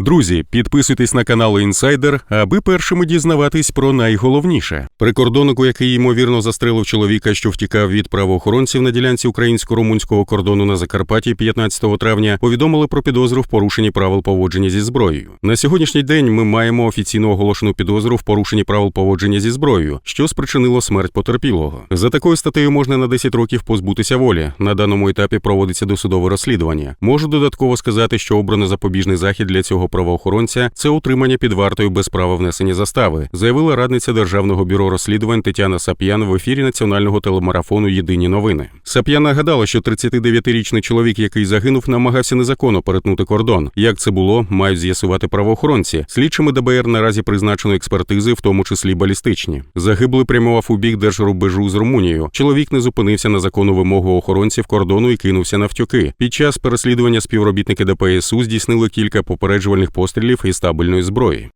Друзі, підписуйтесь на канал Інсайдер, аби першими дізнаватись про найголовніше. Прикордоннику, який ймовірно застрелив чоловіка, що втікав від правоохоронців на ділянці українсько-румунського кордону на Закарпатті 15 травня, повідомили про підозру в порушенні правил поводження зі зброєю. На сьогоднішній день ми маємо офіційно оголошену підозру в порушенні правил поводження зі зброєю, що спричинило смерть потерпілого. За такою статтею можна на 10 років позбутися волі. На даному етапі проводиться досудове розслідування. Можу додатково сказати, що обрано запобіжний захід для цього правоохоронця це утримання під вартою без права внесення застави, заявила радниця Державного бюро розслідувань Тетяна Сап'ян в ефірі національного телемарафону Єдині новини. Сап'ян нагадала, що 39-річний чоловік, який загинув, намагався незаконно перетнути кордон. Як це було, мають з'ясувати правоохоронці. Слідчими ДБР наразі призначено експертизи, в тому числі балістичні. Загиблий прямував у бік держрубежу з Румунією. Чоловік не зупинився на законну вимогу охоронців кордону і кинувся навтюки. Під час переслідування співробітники ДПСУ здійснили кілька попереджувальних пострілів и табельної зброї.